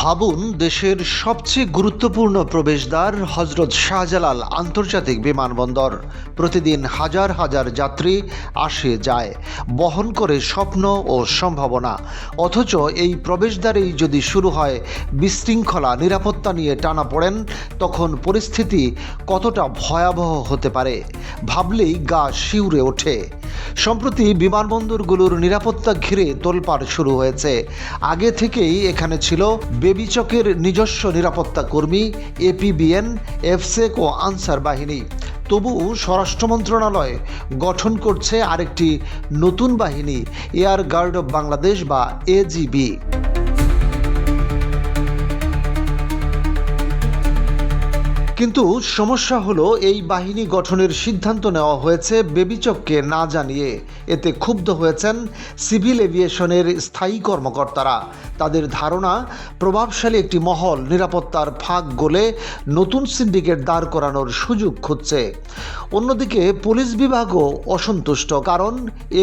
ভাবুন, দেশের সবচেয়ে গুরুত্বপূর্ণ প্রবেশদ্বার হজরত শাহজালাল আন্তর্জাতিক বিমানবন্দর। প্রতিদিন হাজার হাজার যাত্রী আসে, যায়, বহন করে স্বপ্ন ও সম্ভাবনা। অথচ এই প্রবেশদ্বারেই যদি শুরু হয় বিশৃঙ্খলা, নিরাপত্তা নিয়ে টানা পড়েন, তখন পরিস্থিতি কতটা ভয়াবহ হতে পারে, ভাবলেই গা শিউরে ওঠে। সম্প্রতি বিমানবন্দরগুলোর নিরাপত্তা ঘিরে তোলপাড় শুরু হয়েছে। আগে থেকেই এখানে ছিল বেবিচকের নিজস্ব নিরাপত্তা কর্মী, এপিবিএন, এফসেক ও আনসার বাহিনী। তবু স্বরাষ্ট্র মন্ত্রণালয় গঠন করছে আরেকটি নতুন বাহিনী, এয়ার গার্ড অব বাংলাদেশ বা এজিবি কিন্তু সমস্যা হলো এই বাহিনী গঠনের সিদ্ধান্ত নেওয়া হয়েছে বেবিচককে না জানিয়ে। এতে ক্ষুব্ধ হয়েছেন সিভিল এভিয়েশনের স্থায়ী কর্মকর্তারা। তাদের ধারণা, প্রভাবশালী একটি মহল নিরাপত্তার ফাঁক গোলে নতুন সিন্ডিকেট দাঁড় করানোর সুযোগ খুঁজছে। অন্যদিকে পুলিশ বিভাগও অসন্তুষ্ট, কারণ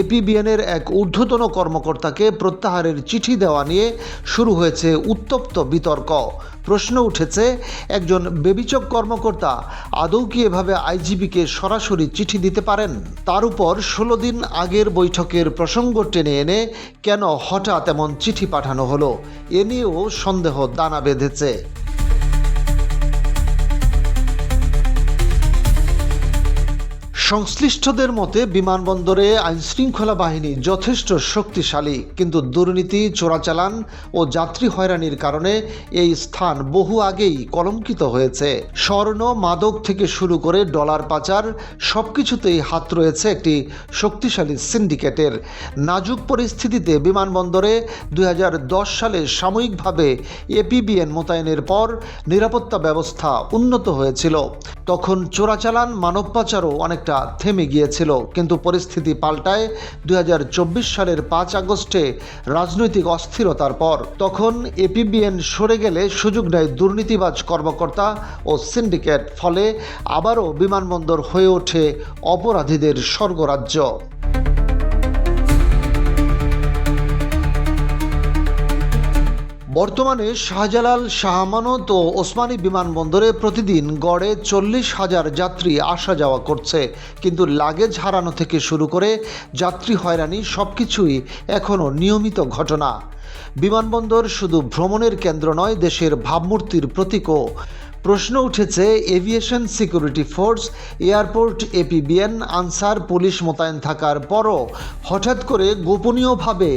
এপিবিএনের এক ঊর্ধ্বতন কর্মকর্তাকে প্রত্যাহারের চিঠি দেওয়া নিয়ে শুরু হয়েছে উত্তপ্ত বিতর্ক। প্রশ্ন উঠেছে, একজন বেবিচক কর্মকর্তা, আদৌ কি এভাবে আইজিবিকে সরাসরি চিঠি দিতে পারেন? তার উপর ষোলো দিন আগের বৈঠকের প্রসঙ্গ টেনে এনে কেন হঠাৎ এমন চিঠি পাঠানো হলো? এ নিয়েও সন্দেহ দানা বেঁধেছে। সংশ্লিষ্টদের মতে, বিমানবন্দরে আইনশৃঙ্খলা বাহিনী যথেষ্ট শক্তিশালী, কিন্তু দুর্নীতি, চোরাচালান ও যাত্রী হয়রানির কারণে এই স্থান বহু আগেই কলঙ্কিত হয়েছে। স্বর্ণ, মাদক থেকে শুরু করে ডলার পাচার সব কিছুতেই হাত রয়েছে একটি শক্তিশালী সিন্ডিকেটের। নাজুক পরিস্থিতিতে বিমানবন্দরে দুই হাজার দশ সালে সাময়িকভাবে এপিবিএন মোতায়েনের পর নিরাপত্তা ব্যবস্থা উন্নত হয়েছিল। তখন চোরাচালান, মানব পাচারও অনেকটা থেমে গিয়েছিল, কিন্তু পরিস্থিতি পাল্টায় দুই হাজার চব্বিশ সালের পাঁচ আগস্টে রাজনৈতিক অস্থিরতার পর। তখন এপিবিএন সরে গেলে সুযোগ নেয় দুর্নীতিবাজ কর্মকর্তা ও সিন্ডিকেট, ফলে আবারও বিমানবন্দর হয়ে ওঠে অপরাধীদের স্বর্গরাজ্য। বর্তমানে শাহজালাল শাহমানত ও ওসমানী বিমানবন্দরে প্রতিদিন গড়ে চল্লিশ হাজার যাত্রী আসা যাওয়া করছে। কিন্তু লাগেজ হারানো থেকে শুরু করে যাত্রী হয়রানি সব কিছুই এখনও নিয়মিত ঘটনা। বিমানবন্দর শুধু ভ্রমণের কেন্দ্র নয়, দেশের ভাবমূর্তির প্রতীকও। প্রশ্ন উঠেছে, aviation security force, airport, APBN, answer, police মোতায়েন থাকার পরও হঠাৎ করে গোপনীয়ভাবে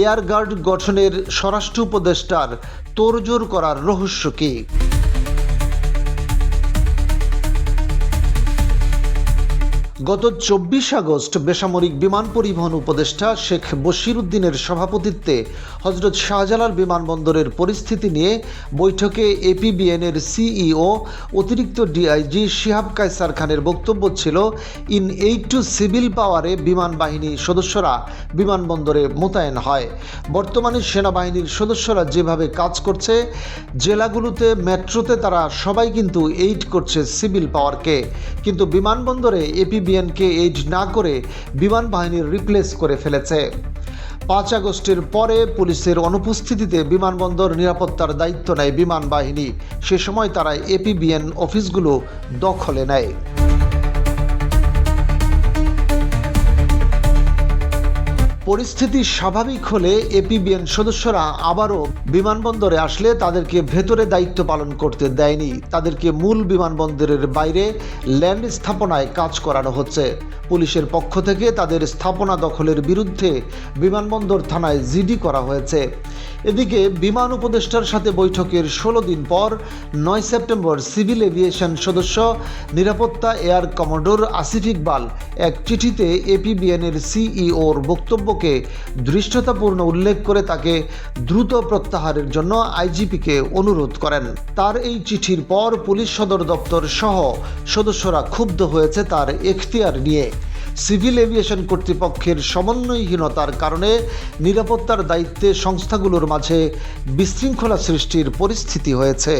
এয়ারগার্ড গঠনের স্বরাষ্ট্র উপদেষ্টার তোড়জোড় করার রহস্য কী? গত চব্বিশ আগস্ট বেসামরিক বিমান পরিবহন উপদেষ্টা শেখ বশির উদ্দিনের সভাপতিত্বে হজরত শাহজালাল বিমানবন্দরের পরিস্থিতি নিয়ে বৈঠকে এপিবিএনের সিইও, অতিরিক্ত ডিআইজি শিহাব কায়সার খানের বক্তব্য ছিল, ইন এইট টু সিভিল পাওয়ারে বিমান বাহিনী সদস্যরা বিমানবন্দরে মোতায়েন হয়। বর্তমানে সেনাবাহিনীর সদস্যরা যেভাবে কাজ করছে, জেলাগুলোতে মেট্রোতে তারা সবাই কিন্তু এইড করছে সিভিল পাওয়ারকে। কিন্তু বিমানবন্দরে এপিবিএনকে এইড না করে বিমান বাহিনীর রিপ্লেস করে ফেলেছে। পাঁচ আগস্টের পরে পুলিশের অনুপস্থিতিতে বিমানবন্দর নিরাপত্তার দায়িত্ব নেয় বিমান বাহিনী সে সময় তারা এপিবিএন অফিসগুলো দখলে নেয়। পরিস্থিতি স্বাভাবিক হলে এপিবিএন সদস্যরা আবারও বিমানবন্দরে আসলে তাদেরকে ভেতরে দায়িত্ব পালন করতে দেয়নি। তাদেরকে মূল বিমানবন্দরের বাইরে ল্যান্ড স্থাপনায় কাজ করানো হচ্ছে। পুলিশের পক্ষ থেকে তাদের স্থাপনা দখলের বিরুদ্ধে বিমানবন্দর থানায় জিডি করা হয়েছে। এদিকে বিমান উপদেষ্টার সাথে বৈঠকের ষোলো দিন পর নয় সেপ্টেম্বর সিভিল এভিয়েশন সদস্য, নিরাপত্তা এয়ার কমোডোর আসিফ ইকবাল এক চিঠিতে এপিবিএনের সিইওর বক্তব্যকে দৃষ্টতাপূর্ণ উল্লেখ করে তাকে দ্রুত প্রত্যাহারের জন্য আইজিপিকে অনুরোধ করেন। তার এই চিঠির পর পুলিশ সদর দপ্তর সহ সদস্যরা ক্ষুব্ধ হয়েছে তার এখতিয়ার নিয়ে। সিভিল এভিয়েশন কর্তৃপক্ষের সমন্বয়হীনতার কারণে নিরাপত্তার দায়িত্বে সংস্থাগুলোর মাঝে বিশৃঙ্খলা সৃষ্টির পরিস্থিতি হয়েছে।